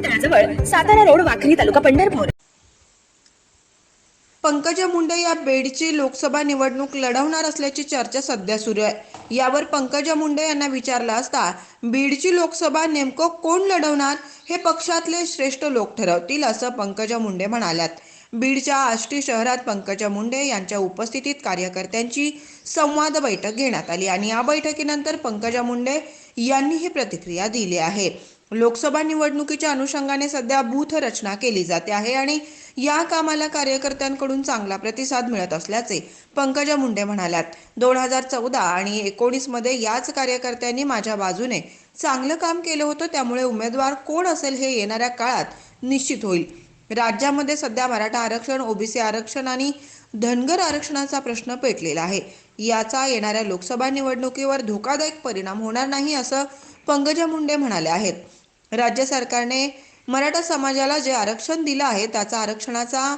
तळाजवळ Satara road Wakhari तालुका पंढरपूर. पंकजा मुंडे या बेडची लोकसभा निवडणूक लढवणार असल्याची चर्चा सध्या सुरू आहे. यावर पंकजा मुंडे यांना विचारलं असता बीडची लोकसभा नेमकं कोण लढवणार हे पक्षातले श्रेष्ठ लोक ठरवतील असं पंकजा मुंडे म्हणाल्यात. बीडच्या आष्टी शहरात पंकजा मुंडे यांच्या उपस्थितीत कार्यकर्त्यांची संवाद बैठक घेण्यात आली आणि या बैठकीनंतर पंकजा मुंडे यांनी ही प्रतिक्रिया दिली आहे. लोकसभा निवडणुकीच्या अनुषंगाने सध्या बूथ रचना केली जाते आहे आणि या कामाला कार्यकर्त्यांकडून चांगला प्रतिसाद मिळत असल्याचे पंकजा मुंडे म्हणाल्यात. दोन हजार चौदा आणि एकोणीसमध्ये याच कार्यकर्त्यांनी माझ्या बाजूने चांगलं काम केलं होतं त्यामुळे उमेदवार कोण असेल हे येणाऱ्या काळात निश्चित होईल. राज्यामध्ये सध्या मराठा आरक्षण ओबीसी आरक्षण आणि धनगर आरक्षणाचा प्रश्न पेटलेला आहे. याचा येणाऱ्या लोकसभा निवडणुकीवर धोकादायक परिणाम होणार नाही असं पंकजा मुंडे म्हणाले आहेत. राज्य सरकारने मराठा समाजाला जे आरक्षण दिलं आहे त्याचा आरक्षणाचा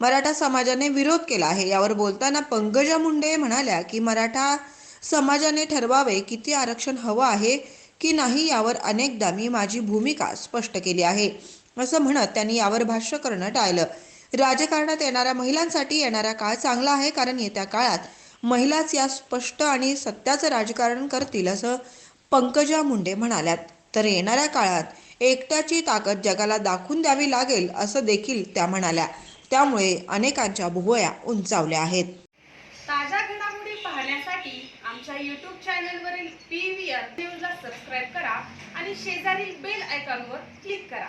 मराठा समाजाने विरोध केला आहे. यावर बोलताना पंकजा मुंडे म्हणाल्या की मराठा समाजाने ठरवावे किती आरक्षण हवं आहे की नाही यावर अनेकदा मी माझी भूमिका स्पष्ट केली आहे असं म्हणत त्यांनी यावर भाष्य करणं टाळलं. राजकारणात येणाऱ्या महिलांसाठी येणारा काळ चांगला आहे कारण येत्या काळात महिलाच या स्पष्ट आणि सत्याचं राजकारण करतील असं पंकजा मुंडे म्हणाल्यात. तर येणाऱ्या काळात एकट्याची ताकद जगाला दाखवून द्यावी लागेल असं देखील त्या म्हणाल्या. त्यामुळे अनेकांच्या भुवया उंचावल्या आहेत. ताज्या घडामोडी पाहण्यासाठी आमच्या यूट्यूब चॅनलवरील पी व्ही आर न्यूजला सबस्क्राईब करा आणि शेजारील बेल आयकॉनवर क्लिक करा.